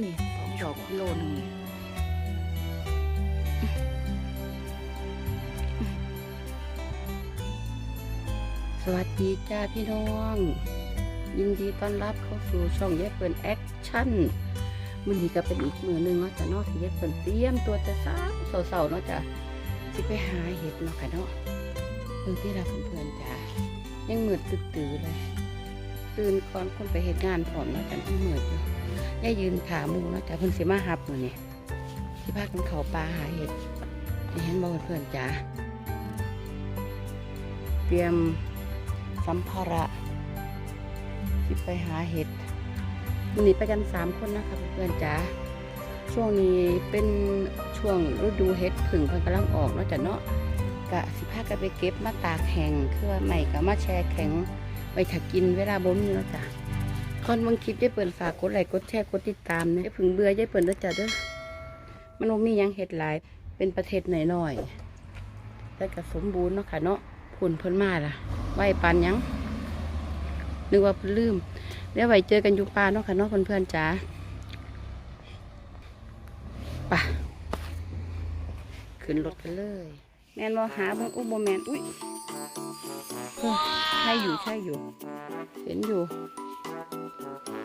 นี่สองดอกกิโลหนึงนี่สวัสดีจ้าพี่น้อง ยินดีต้อนรับเข้าสู่ช่องเย็บเปิลแอคชั่นมันนี้ก็เป็นอีกมือหนึ่งเนาะจ้ะเนาะที่เย็บเปิลเตรียมตัวจะสาวเสาๆเนาะจ้ะสิไปหาเห็ดเนาะค่ะเนาะเพิ่งที่เราเพื่อนๆจ้ะยังเหมือดตื่นเลย ตื่นก่อนคนไปเหตุงานพร้อมเนาะจ้ะยังมือดอยู่ ย่ายืนขาหมูนะจ้ะเพิ่นสิมาหับมือนี่ที่พากันเขาปลาหาเห็ดนี่เห็นบ่เพื่อนจ้ะเตรียมสัมภาระสิไปหาเห็ดวันนี้ไปกันสามคนนะคะเพื่อนจ๋าช่วงนี้เป็นช่วงฤดูเห็ดผึ่งเพิ่นกำลังออกเนาะจ้ะเนาะกะสิพากันไปเก็บมาตากแห้งคือว่าใหม่ก็มาแช่แข็งไว้ถ้ากินเวลาบ่มีเนาะจ้ะ ก่อนบางคลิปได้เปิดฝากกดไลค์กดแชร์กดติดตามเนะอย่าเพึ่งเบื่ออย่าเปิดเด้อจ้ะเด้อมันมียังเห็ดหลาย เป็นประเทศหน่อยๆแต่ก็สมบูรณ์เนาะค่ะเนาะผุ่นเพิ่นมาล่ะไหวปานยังนึกว่าเพิ่นลืมเดี๋ยวไว้เจอกันอยู่ป่าเนาะค่ะเนาะเพื่อนๆจ๋าไปะขึ้นรถกันเลย แมนว่าหาเบิ่งอุ้มบ่แมนอุ้ยใช่อยู่ใช่อยู่ เห็นอยู่ Thank you.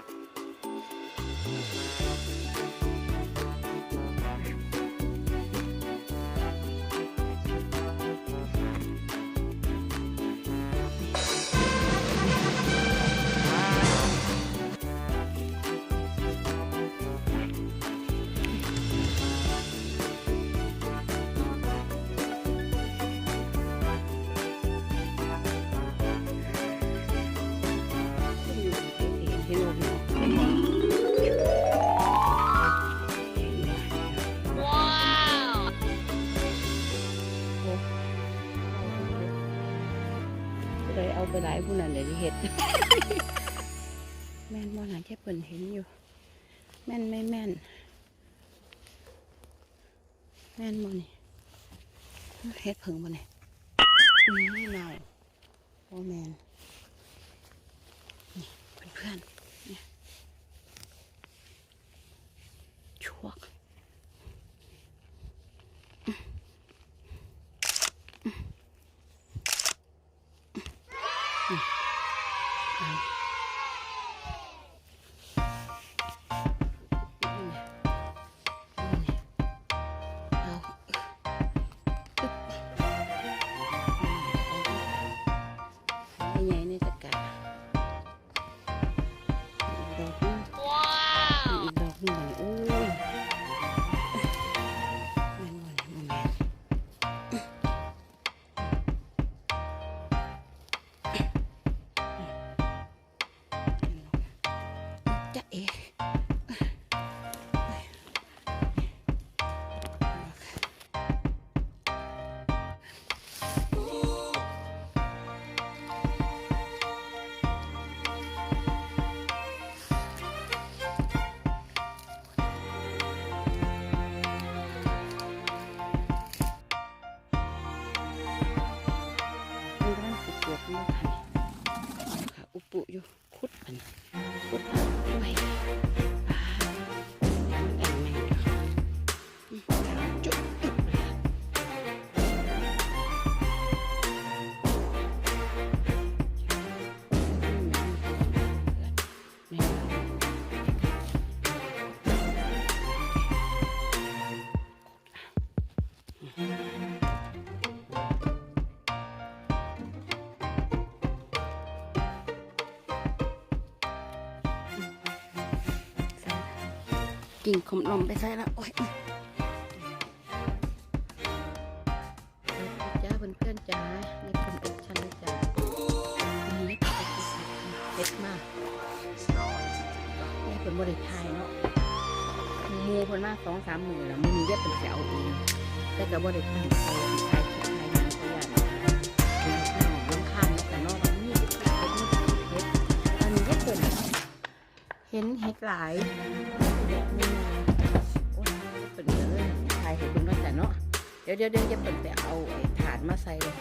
เลยเอาไปหลายผู้นั้นเลยที่เห็ด แม่นว่าหนาแค่เปิ่นเห็นอยู่ แม่นไม่แม่น แม่นบ่นี่เห็ดเผิงบ่นี่นี่เนาโอแม่น เพื่อนๆเนี่ยชวก ให คุดอันคุด กิ่งขมลมไปใส่ละโอ้ยจ้าเพื่อนเพื่อนๆจ้าในี่เป็นแอคชั่นนะจ้านนี้เฮ็ดมากนี่เป็นบริทายเนาะมูเพิ่นมาสองสามหมื่นแล้วมือนี้เย็บเป็นแถวเองแต่กับบริทายใส่ทาย เห็นเฮ็ดหลายโอ้ยเป็นเรื่องถ่ายให้เบิ่งเนาะจ้ะเนาะเดี๋ยวเดี๋ยวเดี๋ยวจะเปิดไปเอาไอ้ถาดมาใส่เลย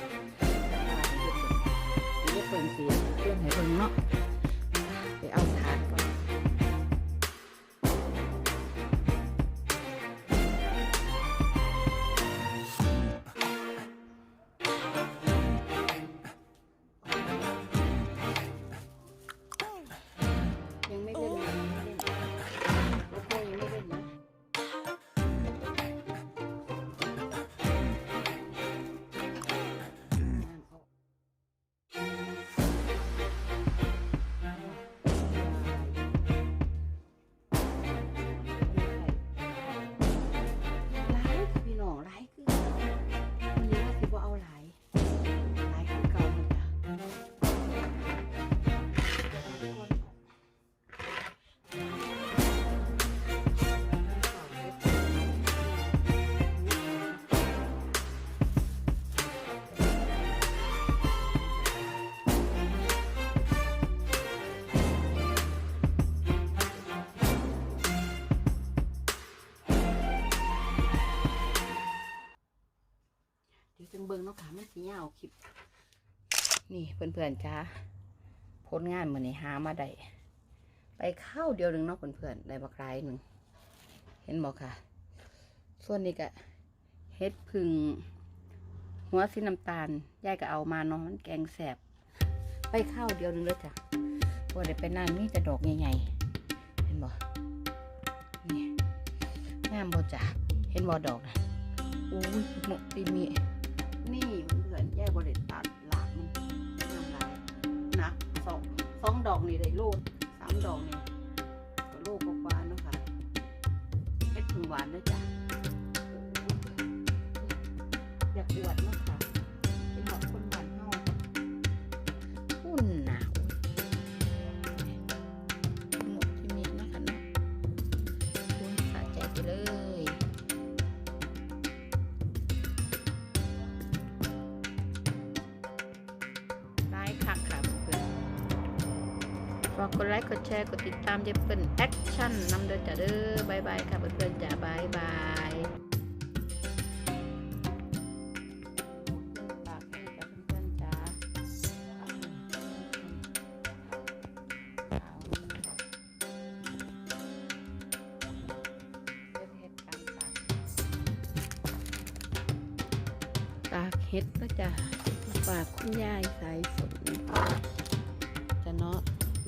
เดี๋ยวเปิดเสียเครื่องให้เบิ่งเนาะ จังเบิ่งเนาะค่ะมันสิยาวคลิป นี่เพื่อนๆจ้าผลงานมื้อนี้หามาได้ไปข้าวเดียวหนึ่งเนาะเพื่อนๆได้บักหลายหนึ่งเห็นบ่ค่ะ ส่วนนี้ก็เฮ็ดพึ่งหัวสีน้ำตาลยายก็เอามาเนาะมันแกงแสบไปข้าวเดียวหนึ่งเลยจ้ะว่าเดี๋ยวไปนานมีแต่ดอกใหญ่ๆเห็นบ่นี่งามบ่จ้ะเห็นบ่ดอกนะอุ้ยหมกตีมี บ่ได้ตัดหลากมันงามหลายนะสองสองดอกนี่ได้ลูกสามดอกนี่ก็ลูกกว่าๆเนาะค่ะเฮ็ดถึงหวานเลยจ้ะอยากอวดเนาะค่ะ ค์ค่ะค่ะเพื่อนฝากกดไลค์กดแชร์กดติดตามเจเปิลแอคชั่นนำเด้อจ้ะเด้อบายบายค่ะเพื่อนๆจ้ะบายบายฝากให้กับเพื่อนๆจ้าตากเห็ดก็จะ ฝากคุณยายสายฝนจะเนาะ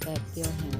แบบเดียวแห่ง